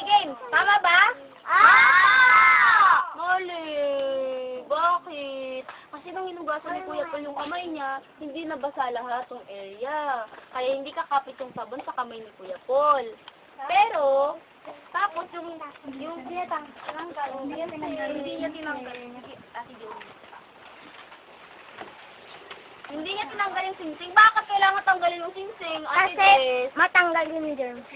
Game, tama ba? Ah! Mali! Bakit? Kasi nung hinugasan ni Kuya Paul yung kamay niya, hindi nabasa lahat ng area. Kaya hindi kakapit yung sabon sa kamay ni Kuya Paul. Pero, tapos yung, yung tinatang, tinanggal, hindi niya tinanggal, hindi niya tinanggal, hindi, Ate Joey. Hindi niya tinanggal yung singsing. Bakit kailangan tanggalin yung singsing? Kasi matanggal yun yung germs.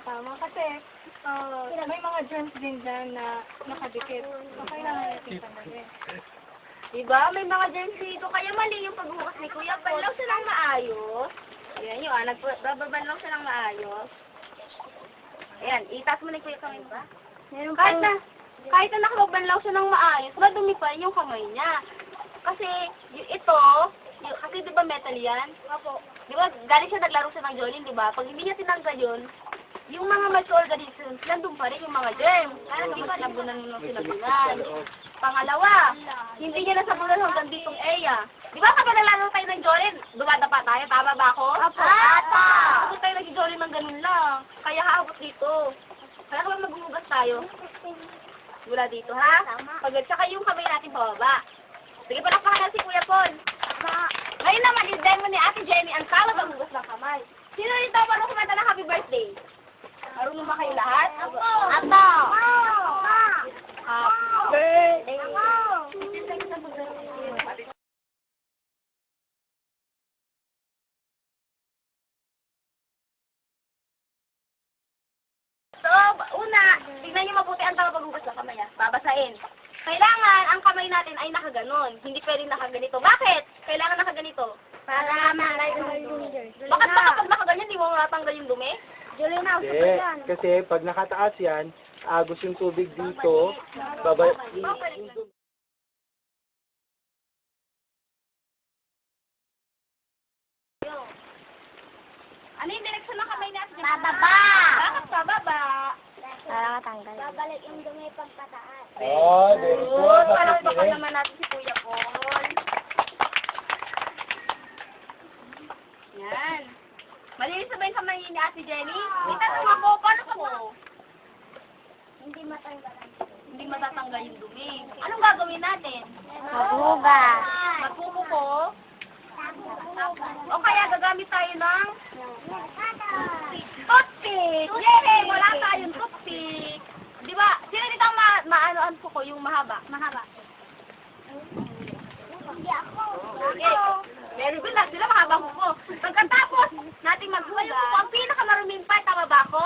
Tama kasi uh, may mga germs din dyan na nakadikit. So, kailangan natin tanggalin. Diba? May mga germs dito. Kaya mali yung paghugas ni Kuya. Banlaw siya ng maayos. Ayan yung ah. Nagbabanlaw siya ng maayos. Ayan. Itas mo ni Kuya kamay ba? Meron Kahit na, kahit na nakabagbanlaw siya ng maayos, madumi pa yung kamay niya. Kasi, y- ito, kasi di ba metal yan? Opo. Di ba, galing siya naglaro siya ng Jolene, di ba? Pag hindi niya tinanggal yun, yung mga microorganisms, nandun pa rin yung mga germs. Kaya hindi pa nabunan mo nung sinabunan. Pangalawa, hindi niya nasabunan hanggang ditong area. Di ba kapag naglaro tayo ng Jolene, dumadapa tayo, tama ba ako? Opo. Ata! Kapag tayo nag-Jolene ng ganun lang. Kaya haabot dito. Kaya kapag maghuhugas tayo, mula dito, ha? Tama. Pag saka yung kamay natin pababa. Sige, palakpakan si Kuya Paul. Ngayon naman, is demo ni Ate Jenny ang tawag ang hugas ng kamay. Sino dito marunong kumanta ng happy birthday? Marunong ba kayo lahat? Ako! Ako! Happy birthday! So, una, tignan niyo mabuti ang paghugas ng kamay, ha? Babasahin. Kailangan ang kamay natin ay nakaganon. Hindi pwedeng nakaganito. Bakit? Kailangan nakaganito. Para yung germs. Bakit ba kapag nakaganyan, di mo matanggal yung dumi? Julie na, Hindi. Kasi pag nakataas yan, agos yung tubig dito, baba, Babalik lang. Ano yung direksyon ng kamay natin? Pababa. Bakit pababa? Para matanggal. Babalik yung dumi pag pataas. Oh, very good. Parang baka naman natin si Kuya Paul. Yan. Malinis na ba yung kamay ni Ate Jenny? May tanong ako, paano ko? Hindi matanggal ang Hindi matatanggal yung dumi. Anong gagawin natin? Maghugas. Magpupo ko? O kaya gagamit tayo ng toothpick! Yay! Wala tayong toothpick! Di ba? Sino dito ang ma maanoan ko ko yung mahaba? Mahaba. Hindi ako. Okay. Very good. Sila mahaba ko. Pagkatapos, natin maghugas. Ang pinakamaruming part, tama ba ako?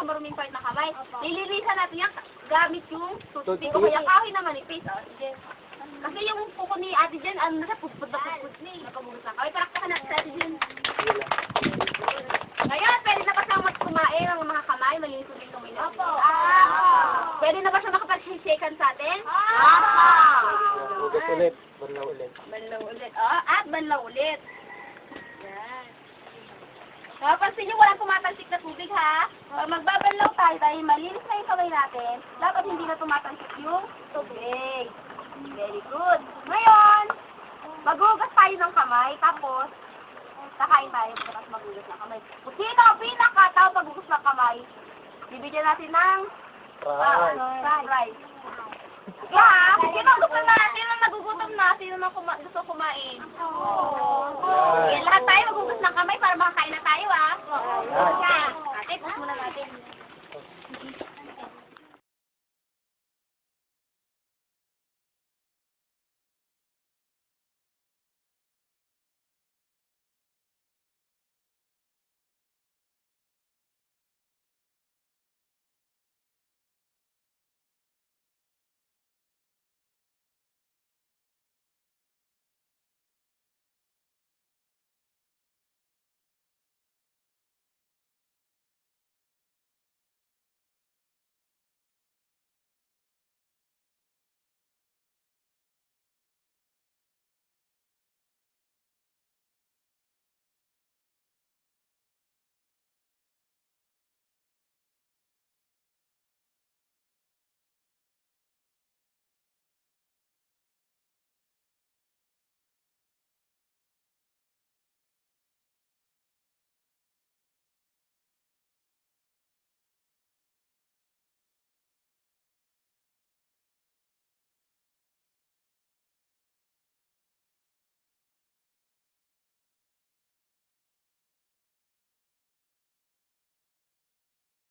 Yung kuko pinakamaruming part ng kamay. Nililisan natin yan gamit yung toothpick. O kaya kahoy na manipis. O, sige. Kasi yung kuko ni Ate Jen, ano na, puput na puput na eh. Nakabugas na kahoy. Paraktakan natin sa Ate Jen. Ngayon, pwede na ba siyang kumain ng mga kamay? Malinis ulit yung kamay natin. Opo. Ah. Pwede na ba siya makapag-shakean sa atin? Ah. Ugat ulit. Banlaw ulit. Banlaw ulit. Oh, at banlaw ulit. Yan. Mapapansin niyo, walang tumatalsik na tubig, ha? Ah, uh, magbabanlaw tayo dahil malinis na yung kamay natin, dapat hindi na tumatansik yung tubig. Very good. Ngayon, magugas tayo ng kamay, tapos kakain tayo tapos magugas ng kamay. Kung sino ang pinakatao paghugas ng kamay, bibigyan natin ng Fries. Uh, fries. Yeah, sino gusto na, sino nagugutom na, sino na kuma gusto kumain? Oh. Yeah, lahat tayo magugas ng kamay para makakain na tayo ah. Oo.